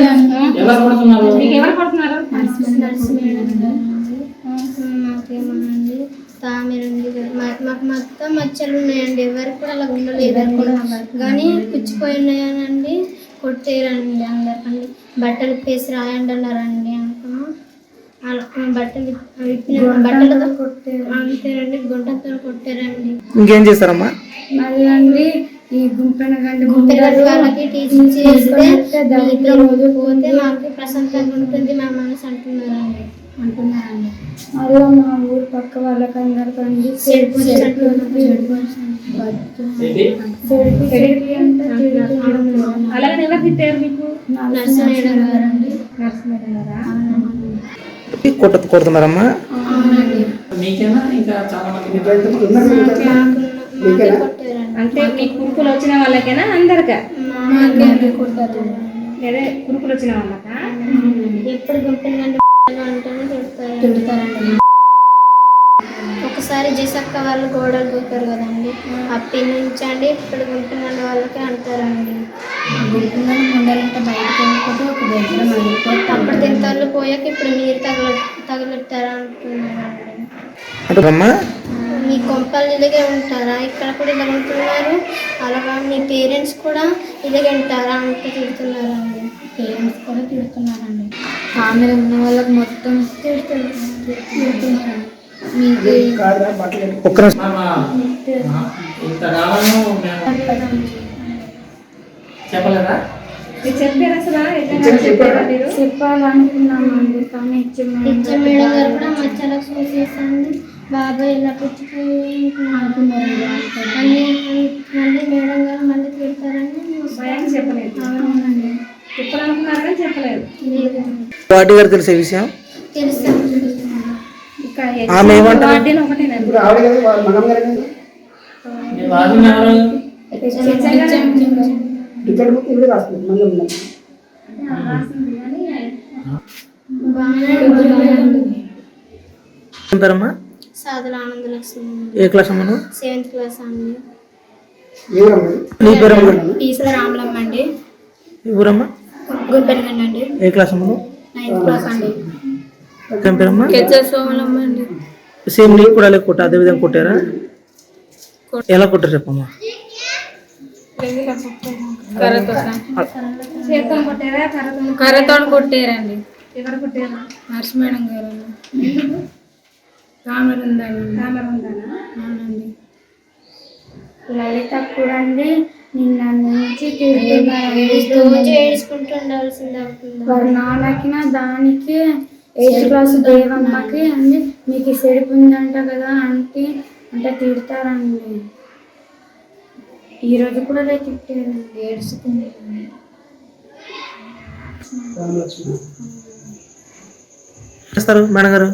ఎవరు కొడుతున్నారు మీకు ఎవరు కొడుతున్నారు మాకేమోనండి తామిర ఉంది కదా. మా- మాకు మొత్తం మచ్చలు ఉన్నాయండి. ఎవరికి కూడా అలా ఉండలేదు కానీ పుచ్చిపోయి ఉన్నాయనండి కొట్టేరండి అందరికండి. బట్టలు పేసి రాయండి అన్నారండి అనుకున్నా అలా బట్టలు విప్పిన బట్టలతో కొట్టారు. అంతేనండి. గుంటతో కొట్టారండి. ఇంకేం చేస్తారమ్మా? మళ్ళీ ఈ టీచింగ్ చేస్తే మీతో రోజు పోతే మాకు ప్రశాంతంగా ఉంటుంది మా మనసు అంటున్నారండి. అంటున్నారండి. మా ఊరు పక్క వాళ్ళకి అందరికండి చెడుపు చెట్టు అలాగని ఎవరు తిట్టారు మీకు? నర్సమేడం గారండి నరసింహారావు కొట్ట కొడుతున్నారమ్మా. మీకేనా? ఇంకా చాలా మంది అంటే మీకు కురుకులు వచ్చిన వాళ్ళకేనా? అందరికా? లేదా కురుకులు వచ్చిన వాళ్ళకా? ఎప్పుడు తిడతారండి. ఒకసారి జసక్క వాళ్ళు గోడలు దూకారు కదండి. అప్పటి నుంచి అండి ఇప్పుడు గుంపెన గంట వాళ్ళకి అంటారండి. గుంపెన ఉండాలంటే బయటకు వెళ్ళిపోతే ఒక దగ్గర మళ్ళీ అప్పుడు తింటాళ్ళు పోయాక ఇప్పుడు మీరు తగల తగలెట్టారా అంటున్నారండి. మీ కొంపలు ఇలాగే ఉంటారా? ఇక్కడ కూడా ఇలా ఉంటున్నారు. అలాగా మీ పేరెంట్స్ కూడా ఇలాగే ఉంటారా? అంటూ తిడుతున్నారండి పేరెంట్స్ కూడా తిడుతున్నారండి. ఆమె ఉన్న వాళ్ళకి మొత్తం తిడుతున్నారండి మీకు ఒక్క చెప్పలేదా? చెప్పాలనుకున్నామండి కానీ ఇచ్చే మేడం గారు కూడా మధ్యలో చూసేసండి బాబాయ్ ఇలా పుచ్చిపోయి మళ్ళీ మళ్ళీ మేడం గారు మళ్ళీ తిడతారని భయానికి చెప్పలేదు. అవునండి. చెప్పాలనుకున్నారు కానీ చెప్పలేదు వాటి గారు తెలిసే విషయం? తెలుసు. ఆమె ఏమంటారు? ఏం పేరమ్మా? సాధుల ఏ క్లాస్ అమ్మా నువ్వు? సెవెంత్ క్లాస్ అండి నీ పేరమ్మా ఈశ్వర రామలమ్మ అండి. ఊరమ్మా? అండి. ఏ క్లాస్ అమ్మా నువ్వు? నైన్త్ క్లాస్ అండి. ఏం పేరమ్మా సోమలమ్మ అండి. సేమ్ నీకు కూడా కొట్ట అదే విధంగా కొట్టారా? ఎలా కొట్టారు చెప్పమ్మా? కర్రతో కర్రతో కొట్టారండి. ఎవరు కొట్టారా నర్స్ మేడం గారు. అవునండి. లలిత కూడా అండి నిన్న నుంచి వారి నాన్నకి దానికి ఎయిత్ క్లాస్ దేవమ్మకి అండి మీకు సెడుపు ఉందంట కదా అంటే అంటే తిడతారండి. ఈ రోజు కూడా అదే తిట్టారండి ఏడ్చుకుంటారండి చేస్తారు మేడం గారు?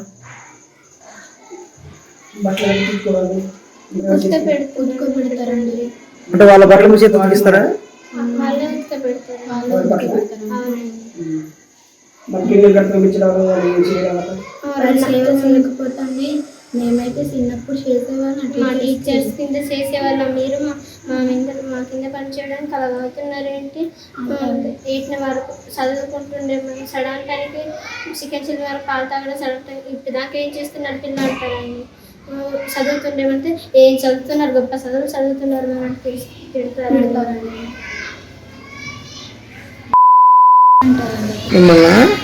ఉతక పెడు ఉతక పెడతారండి. అంటే వాళ్ళ బట్టలు మీ చేతి ఉతికిస్తారా? వాళ్ళే ఉతక పెడతారు. వాళ్ళే ఉతక పెడతారు. అవునండి. చేయకపోతుంది మేమైతే చిన్నప్పుడు చేసేవాళ్ళం మా టీచర్స్ కింద చేసేవాళ్ళం. మీరు మా మీద మా కింద పనిచేయడానికి అలా అవుతున్నారు ఏంటి? ఎయిట్న వరకు చదువుకుంటుండే మేము సడన్ టైంకి సెకండ్ సిల్ వరకు పాలు తాగడం సడన్ టైం ఇప్పుడు దాకా ఏం చేస్తున్నారు పిల్లలు అంటారండి చదువుతుండేమంటే ఏం చదువుతున్నారు గొప్ప చదువులు చదువుతున్నారు అని తెలిసి తిడతారు అంటారండి మిమ్మల్ని